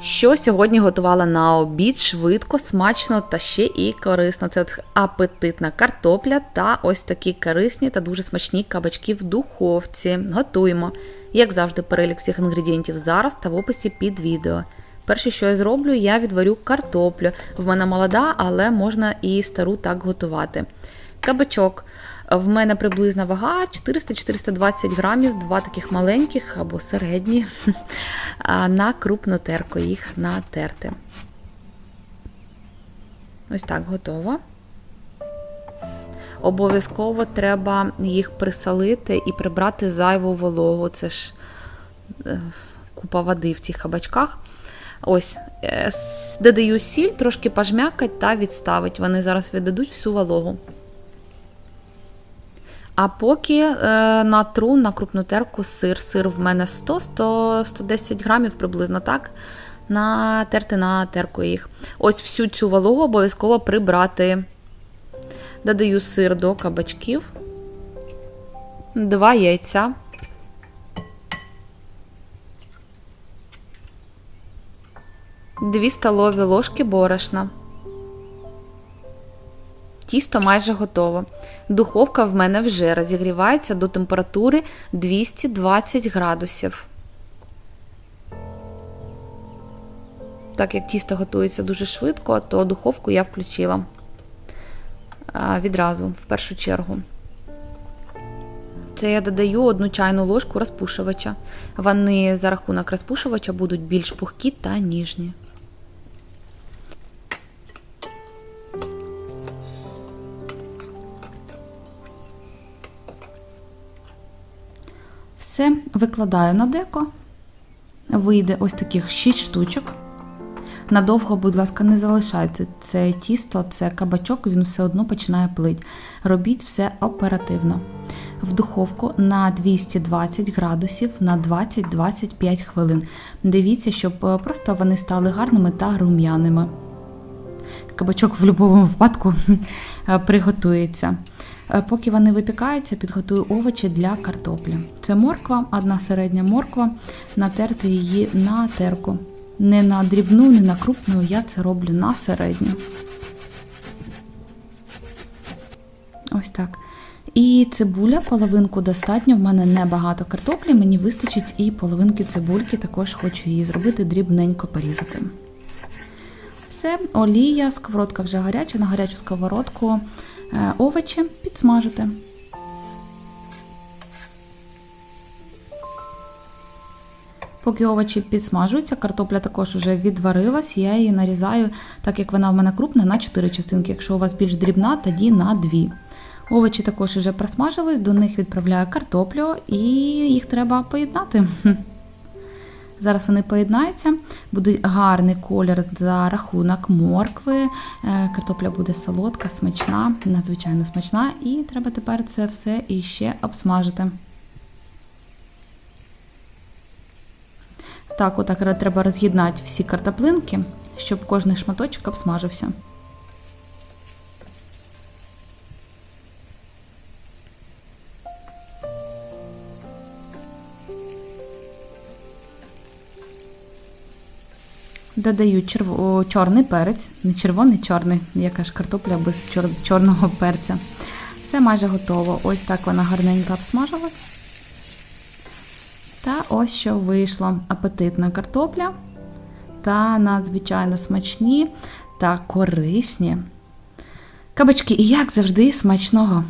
Що сьогодні готувала на обід швидко, смачно та ще і корисно. Це от апетитна картопля та ось такі корисні та дуже смачні кабачки в духовці. Готуємо. Як завжди, перелік всіх інгредієнтів зараз та в описі під відео. Перше, що я зроблю, я відварю картоплю. В мене молода, але можна і стару так готувати. Кабачок. В мене приблизна вага 400-420 грамів, два таких маленьких або середні. На крупну терку їх натерти. Ось так готово. Обов'язково треба їх присолити і прибрати зайву вологу. Це ж е, купа води в цих кабачках. Ось, е, додаю сіль, трошки пожмякать та відставить. Вони зараз віддадуть всю вологу. А поки е, натру на крупну терку сир. Сир в мене 100, 100 110 грамів приблизно так. Натерти на терку їх. Ось всю цю вологу обов'язково прибрати. Додаю сир до кабачків. Два яйця. Дві столові ложки борошна. Тісто майже готово. Духовка в мене вже розігрівається до температури 220 градусів. Так як тісто готується дуже швидко, то духовку я включила відразу, в першу чергу. Це я додаю одну чайну ложку розпушувача. Вони за рахунок розпушувача будуть більш пухкі та ніжні. Все викладаю на деко. Вийде ось таких 6 штучок. Надовго, будь ласка, не залишайте це тісто, це кабачок, він все одно починає плить. Робіть все оперативно. В духовку на 220 градусів на 20-25 хвилин. Дивіться, щоб е, просто вони стали гарними та рум'яними. Кабачок в будь-якому випадку е, приготується. Е, Поки вони випікаються, підготую овочі для картоплі. Це морква, одна середня морква, натерти її на терку. Не на дрібну, не на крупну, я це роблю на середню. Ось так. І цибуля, половинку достатньо. В мене небагато картоплі, мені вистачить і половинки цибульки, також хочу її зробити дрібненько порізати. Все, олія, сковородка вже гаряча, на гарячу сковородку е, овочі підсмажити. Поки овочі підсмажуються, картопля також вже відварилась, я її нарізаю, так як вона в мене крупна, на 4 частинки. Якщо у вас більш дрібна, тоді на 2. Овочі також вже просмажились, до них відправляю картоплю і їх треба поєднати. Зараз вони поєднаються, буде гарний колір за рахунок моркви. Е, Картопля буде солодка, смачна, надзвичайно смачна, і треба тепер це все іще обсмажити. Так, отак треба роз'єднати всі картоплинки, щоб кожний шматочок обсмажився. Додаю черво... чорний перець, не червоний, чорний, яка ж картопля без чор... чорного перця. Все майже готово. Ось так вона гарненько обсмажилась. Та ось що вийшло апетитна картопля та надзвичайно смачні та корисні. Кабачки, і як завжди, смачного!